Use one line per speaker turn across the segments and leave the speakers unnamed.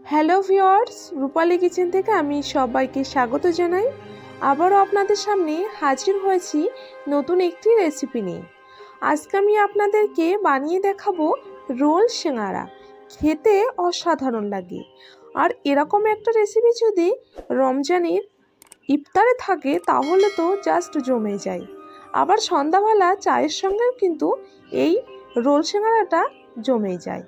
Hello viewers রূপালী kitchen থেকে আমি সবাইকে স্বাগত জানাই। আবারও আপনাদের সামনে হাজির হয়েছি নতুন একটি রেসিপি নিয়ে। আজকে আমি আপনাদেরকে বানিয়ে দেখাবো রোল সিঙাড়া খেতে অসাধারণ লাগে। আর এরকম একটা রেসিপি যদি রমজানের ইফতারে থাকে, তাহলে তো জাস্ট জমে যায়। আবার সন্ধ্যাবেলা চায়ের সঙ্গেও কিন্তু এই রোল সিঙাড়াটা জমে যায়।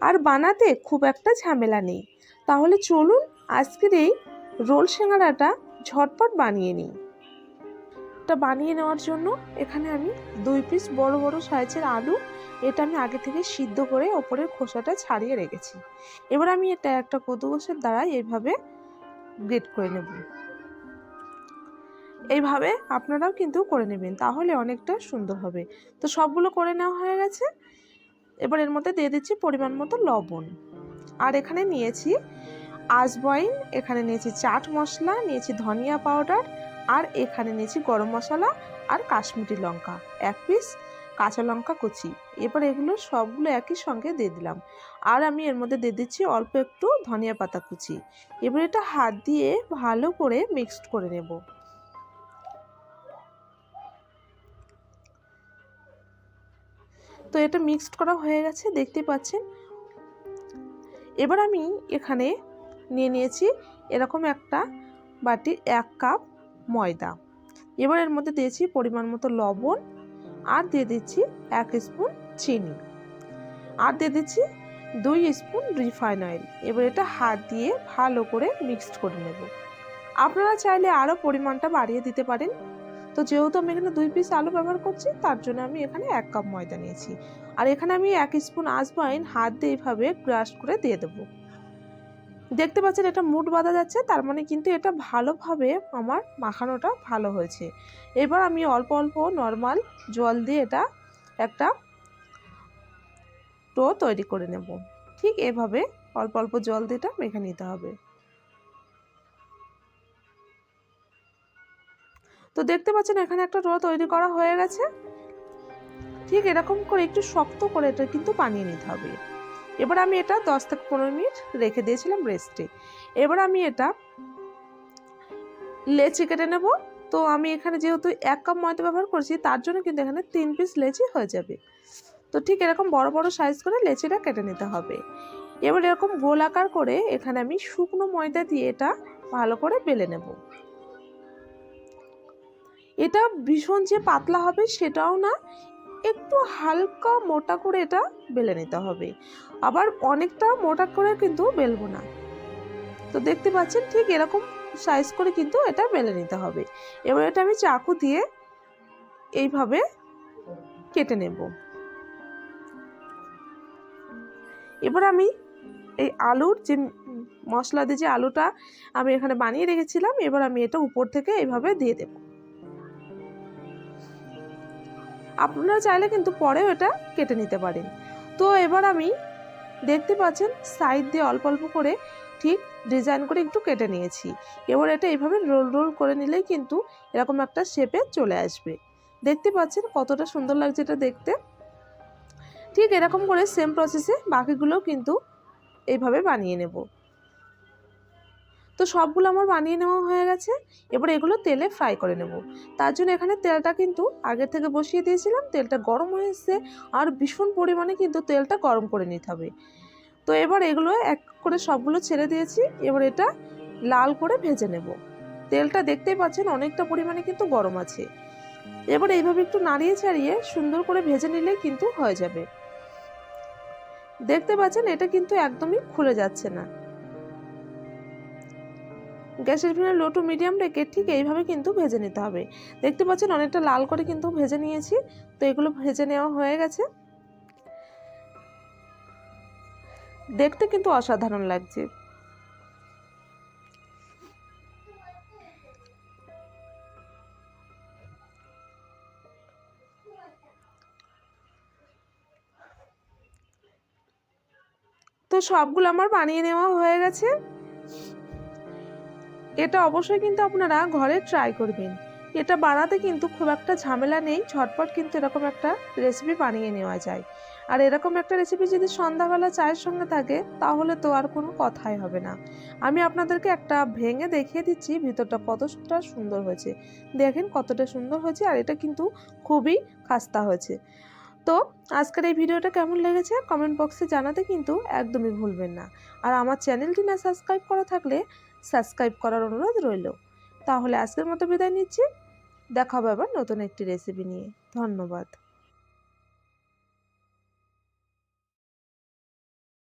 আর বানাতে খুব একটা ঝামেলা নেই। তাহলে চলুন আজকের এই রোল সিঙাড়াটা ঝটপট বানিয়ে নিই। এটা বানিয়ে নেওয়ার জন্য এখানে আমি দুই পিস বড় বড় সাইজের আলু, এটা আমি আগে থেকে সিদ্ধ করে ওপরের খোসাটা ছাড়িয়ে রেখেছি। এবার আমি এটা একটা কদুগোসের দ্বারা এইভাবে গ্রেট করে নেব। এইভাবে আপনারাও কিন্তু করে নেবেন, তাহলে অনেকটা সুন্দর হবে। তো সবগুলো করে নেওয়া হয়ে গেছে। এবার এর মধ্যে দিয়ে দিচ্ছি পরিমাণ মতো লবণ। আর এখানে নিয়েছি আজওয়াইন, এখানে নিয়েছি চাট মশলা, নিয়েছি ধনিয়া পাউডার, আর এখানে নিয়েছি গরম মশলা আর কাশ্মীরি লঙ্কা, এক পিস কাঁচা লঙ্কা কুচি। এবার এগুলো সবগুলো একই সঙ্গে দিয়ে দিলাম। আর আমি এর মধ্যে দিয়ে দিচ্ছি অল্প একটু ধনিয়া পাতা কুচি। এবার এটা হাত দিয়ে ভালো করে মিক্সড করে নেব। তো এটা মিক্সড করা হয়ে গেছে, দেখতে পাচ্ছেন। এবার আমি এখানে নিয়ে নিয়েছি এরকম একটা বাটির এক কাপ ময়দা। এবার এর মধ্যে দিয়েছি পরিমাণ মতো লবণ আর দিয়ে দিচ্ছি এক স্পুন চিনি। আর দিয়ে দিচ্ছি দুই স্পুন রিফাইন অয়েল। এবার এটা হাত দিয়ে ভালো করে মিক্সড করে নেব। আপনারা চাইলে আরও পরিমাণটা বাড়িয়ে দিতে পারেন। তো যেহেতু আমি এখানে দুই পিস আলু ব্যবহার করছি, তার জন্য আমি এখানে এক কাপ ময়দা নিয়েছি। আর এখানে আমি এক স্পুন আজওয়াইন হাত দিয়ে এইভাবে ক্রাশ করে দিয়ে দেবো। দেখতে পাচ্ছেন এটা মুড বাঁধা যাচ্ছে, তার মানে কিন্তু এটা ভালোভাবে আমার মাখানোটা ভালো হয়েছে। এবার আমি অল্প অল্প নর্মাল জল দিয়ে এটা একটা টো তৈরি করে নেব। ঠিক এভাবে অল্প অল্প জল দিয়ে এটা মেখে নিতে হবে। তো দেখতে পাচ্ছেন এখানে একটা টো তৈরি করা হয়ে গেছে। ঠিক এরকম করে একটু শক্ত করে এটা কিন্তু বানিয়ে নিতে হবে। এবার আমি এটা দশ থেকে পনেরো মিনিট রেখে দিয়েছিলাম রেস্টে। এবার আমি এটা লেচি কেটে নেব। তো আমি এখানে যেহেতু এক কাপ ময়দা ব্যবহার করছি, তার জন্য কিন্তু এখানে তিন পিস লেচি হয়ে যাবে। তো ঠিক এরকম বড় বড় সাইজ করে লেচিটা কেটে নিতে হবে। এবার এরকম গোল আকার করে এখানে আমি শুকনো ময়দা দিয়ে এটা ভালো করে বেলে নেব। এটা ভীষণ যে পাতলা হবে সেটাও না, একটু হালকা মোটা করে এটা বেলে নিতে হবে। আবার অনেকটা মোটা করে কিন্তু বেলবো না। তো দেখতে পাচ্ছেন ঠিক এরকম সাইজ করে কিন্তু এটা বেলে নিতে হবে। এবার এটা আমি চাকু দিয়ে এইভাবে কেটে নেব। এবার আমি এই আলুর যে মশলা দিয়ে যে আলুটা আমি এখানে বানিয়ে রেখেছিলাম, এবার আমি এটা উপর থেকে এইভাবে দিয়ে দেব। আপনারা চাইলে কিন্তু পরেও এটা কেটে নিতে পারেন। তো এবার আমি দেখতে পাচ্ছেন সাইড দিয়ে অল্প অল্প করে ঠিক ডিজাইন করে একটু কেটে নিয়েছি। এবার এটা এইভাবে রোল রোল করে নিলেই কিন্তু এরকম একটা শেপে চলে আসবে। দেখতে পাচ্ছেন কতটা সুন্দর লাগছে এটা দেখতে। ঠিক এরকম করে সেম প্রসেসে বাকিগুলো কিন্তু এইভাবে বানিয়ে নেব। তো সবগুলো আমার বানিয়ে নেওয়া হয়ে গেছে। এবার এগুলো তেলে ফ্রাই করে নেব। তার জন্য এখানে তেলটা কিন্তু আগে থেকে বসিয়ে দিয়েছিলাম। তেলটা গরম হয়ে এসছে আর ভীষণ পরিমাণে কিন্তু তেলটা গরম করে নিতে হবে। তো এবার এগুলো এক করে সবগুলো ছেড়ে দিয়েছি। এবার এটা লাল করে ভেজে নেব। তেলটা দেখতেই পাচ্ছেন অনেকটা পরিমাণে কিন্তু গরম আছে। এবার এইভাবে একটু নাড়িয়ে ছাড়িয়ে সুন্দর করে ভেজে নিলে কিন্তু হয়ে যাবে। দেখতে পাচ্ছেন এটা কিন্তু একদমই খুলে যাচ্ছে না। গ্যাসের ফ্লেম লো টু মিডিয়াম রেখে ঠিক এইভাবে কিন্তু ভেজে নিতে হবে। দেখতে পাচ্ছেন অনেকটা লাল করে কিন্তু ভেজে নিয়েছি, তো এগুলো ভেজে নেওয়া হয়ে গেছে। দেখতে কিন্তু অসাধারণ লাগছে। তো সবগুলো আমার বানিয়ে নেওয়া হয়ে গেছে। এটা অবশ্যই কিন্তু আপনারা ঘরে ট্রাই করবেন। এটা বানাতে কিন্তু খুব একটা ঝামেলা নেই, ঝটপট কিন্তু এরকম একটা রেসিপি বানিয়ে নেওয়া যায়। আর এরকম একটা রেসিপি যদি সন্ধ্যাবেলা চায়ের সঙ্গে থাকে, তাহলে তো আর কোনো কথাই হবে না। আমি আপনাদেরকে একটা ভেঙে দেখিয়ে দিচ্ছি, ভিতরটা কতটা সুন্দর হয়েছে। দেখেন কতটা সুন্দর হয়েছে, আর এটা কিন্তু খুবই খাস্তা হয়েছে। তো আজকের এই ভিডিওটা কেমন লেগেছে কমেন্ট বক্সে জানাতে কিন্তু একদমই ভুলবেন না। আর আমার চ্যানেলটি না সাবস্ক্রাইব করা থাকলে সাবস্ক্রাইব করার অনুরোধ রইল। তাহলে আজকের মতো বিদায় নিচ্ছি। দেখা হবে আবার নতুন একটি রেসিপি নিয়ে। ধন্যবাদ।